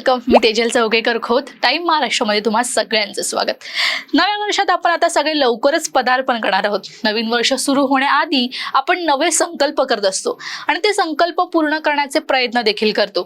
Welcome. मी Tejal Chaukekar Khot time महाराष्ट्रामध्ये तुम्हा सगळ्यांचं स्वागत. नव्या वर्षात आपण आता सगळे लवकरच पदार्पण करणार आहोत. नवीन वर्ष सुरू होण्याआधी आपण नवे संकल्प करत असतो आणि ते संकल्प पूर्ण करण्याचे प्रयत्न देखील करतो.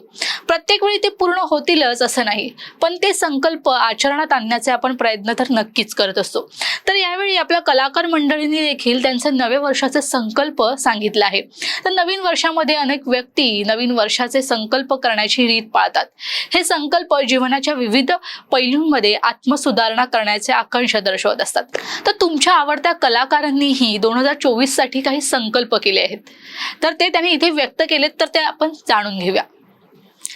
प्रत्येक वेळी ते पूर्ण होतीलच असं नाही पण ते संकल्प आचरणात आणण्याचे आपण प्रयत्न तर नक्कीच करत असतो. तर यावेळी आपल्या कलाकार मंडळींनी देखील त्यांचे नवे वर्षाचे संकल्प सांगितले आहे. तर नवीन वर्षामध्ये अनेक व्यक्ती नवीन वर्षाचे संकल्प करण्याची रीत पाळतात. हे संकल्प जीवनाच्या विविध पैलूंमध्ये आत्मसुधारणा करण्याचे आकांक्षा दर्शवत असतात. तर तुमच्या आवडत्या कलाकारांनीही दोन हजार चोवीससाठी काही संकल्प केले आहेत. तर ते त्यांनी इथे व्यक्त केलेत तर ते आपण जाणून घेऊया.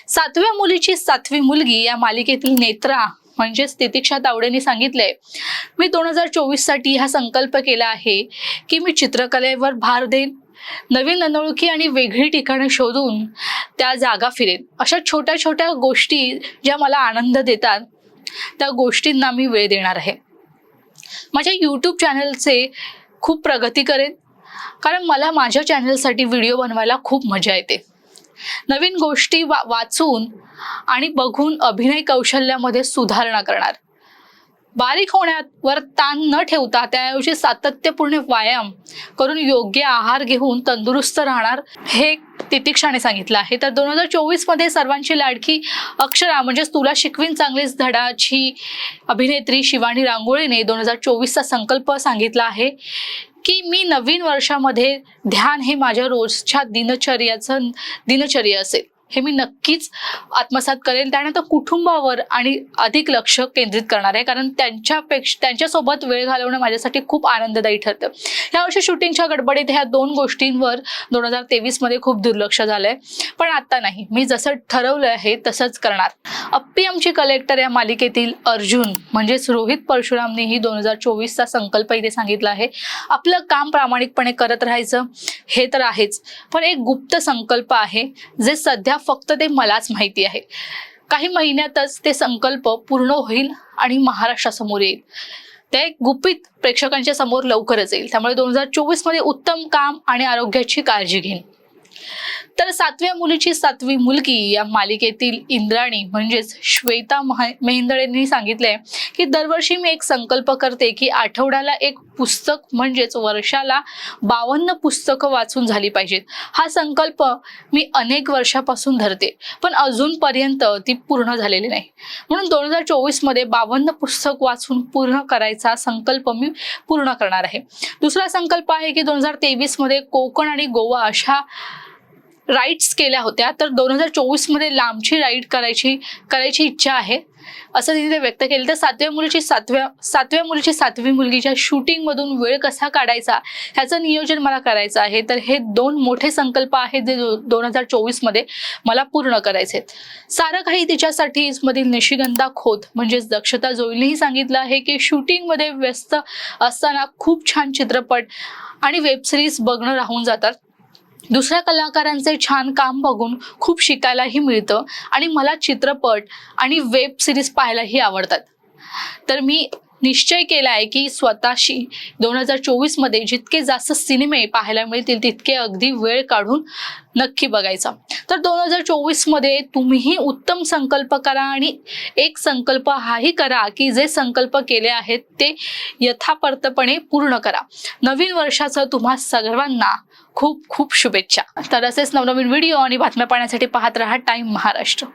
सातव्या मुलीची सातवी मुलगी या मालिकेतील नेत्रा म्हणजेच तितिक्षा तावडेने सांगितलंय मी दोन हजार चोवीससाठी हा संकल्प केला आहे की मी चित्रकलेवर भार देईन नवीन अनोळखी आणि वेगळी ठिकाणं शोधून त्या जागा फिरेन. अशा छोट्या छोट्या गोष्टी ज्या मला आनंद देतात त्या गोष्टींना मी वेळ देणार आहे. माझ्या यूट्यूब चॅनलचे खूप प्रगती करेन कारण मला माझ्या चॅनलसाठी व्हिडिओ बनवायला खूप मजा येते. नवीन गोष्टी वा वाचून आणि बघून अभिनय कौशल्यामध्ये सुधारणा करणार. बारीक होण्यावर ताण न ठेवता त्याऐवजी सातत्यपूर्ण व्यायाम करून योग्य आहार घेऊन तंदुरुस्त राहणार हे तितिक्षाने सांगितलं आहे. तर दोन हजार चोवीसमध्ये सर्वांची लाडकी अक्षरा म्हणजेच तुला शिकवीन चांगलीच धडाची अभिनेत्री शिवानी रांगोळीने दोन हजार चोवीसचा संकल्प सांगितला आहे की मी नवीन वर्षामध्ये ध्यान हे माझ्या रोजच्या दिनचर्याचं दिनचर्या असेल. हे मी नक्कीच आत्मसात करेन. त्यानंतर कुटुंबावर आणि अधिक लक्ष केंद्रित करणार आहे. कारण त्यांच्यापेक्षा त्यांच्यासोबत वेळ घालवणं माझ्यासाठी खूप आनंददायी ठरतं. यावर्षी शूटिंगच्या गडबडीत ह्या दोन गोष्टींवर दोन हजार तेवीसमध्ये खूप दुर्लक्ष झालंय. पण आता नाही. मी जसं ठरवलं आहे तसंच करणार. अप्पी आमची कलेक्टर या मालिकेतील अर्जुन म्हणजेच रोहित परशुरामनेही दोन हजार चोवीसचा संकल्प इथे सांगितला आहे. आपलं काम प्रामाणिकपणे करत राहायचं. हे तर आहेच. पण एक गुप्त संकल्प आहे जे सध्या फक्त ते मलाच माहिती आहे. काही महिन्यातच ते संकल्प पूर्ण होईल आणि महाराष्ट्रासमोर येईल. ते गुपित प्रेक्षकांच्या समोर लवकरच येईल. त्यामुळे दोन हजार चोवीसमध्ये उत्तम काम आणि आरोग्याची काळजी घेईन. तर सातव्या मुलीची सातवी मुलगी या मालिकेतील इंद्राणी म्हणजेच श्वेता मेहेंदळेंनी सांगितलंय की दरवर्षी मी एक संकल्प करते की आठवड्याला एक पुस्तक म्हणजेच वर्षाला बावन्न पुस्तकं वाचून झाली पाहिजेत. हा संकल्प मी अनेक वर्षापासून धरते पण अजूनपर्यंत ती पूर्ण झालेली नाही. म्हणून दोन हजार चोवीसमध्ये बावन्न पुस्तक वाचून पूर्ण करायचा संकल्प मी पूर्ण करणार आहे. दुसरा संकल्प आहे की दोन हजार तेवीसमध्ये कोकण आणि गोवा अशा राईड्स केल्या होत्या तर दोन हजार चोवीसमध्ये लांबची राईड करायची करायची इच्छा आहे. असं तिथे व्यक्त केलं. तर सातव्या मुलीची सातव्या सातव्या मुलीची सातवी मुलगीच्या शूटिंगमधून वेळ कसा काढायचा ह्याचं नियोजन मला करायचं आहे. तर हे दोन मोठे संकल्प आहेत जे दोन हजार चोवीसमध्ये मला पूर्ण करायचे आहेत सारं काही तिच्यासाठी मधील निशिगंधा खोत म्हणजेच दक्षता जोईलनेही सांगितलं आहे की शूटिंगमध्ये व्यस्त असताना खूप छान चित्रपट आणि वेबसिरीज बघणं राहून जातात. दुसऱ्या कलाकारांचे छान काम बघून खूप शिकायलाही मिळतं आणि मला चित्रपट आणि वेब सिरीज पाहायलाही आवडतात. तर मी निश्चय केला आहे की स्वतःशी दोन हजार चोवीसमध्ये जितके जास्त सिनेमे पाहायला मिळतील तितके अगदी वेळ काढून नक्की बघायचा. तर दोन हजार चोवीसमध्ये तुम्हीही उत्तम संकल्प करा आणि एक संकल्प हाही करा की जे संकल्प केले आहेत ते यथापर्तपणे पूर्ण करा. नवीन वर्षाचं तुम्हा सर्वांना खूप खूप शुभेच्छा. तर असेच नवनवीन व्हिडिओ आणि बातम्या पाहण्यासाठी पाहत राहा टाइम महाराष्ट्र.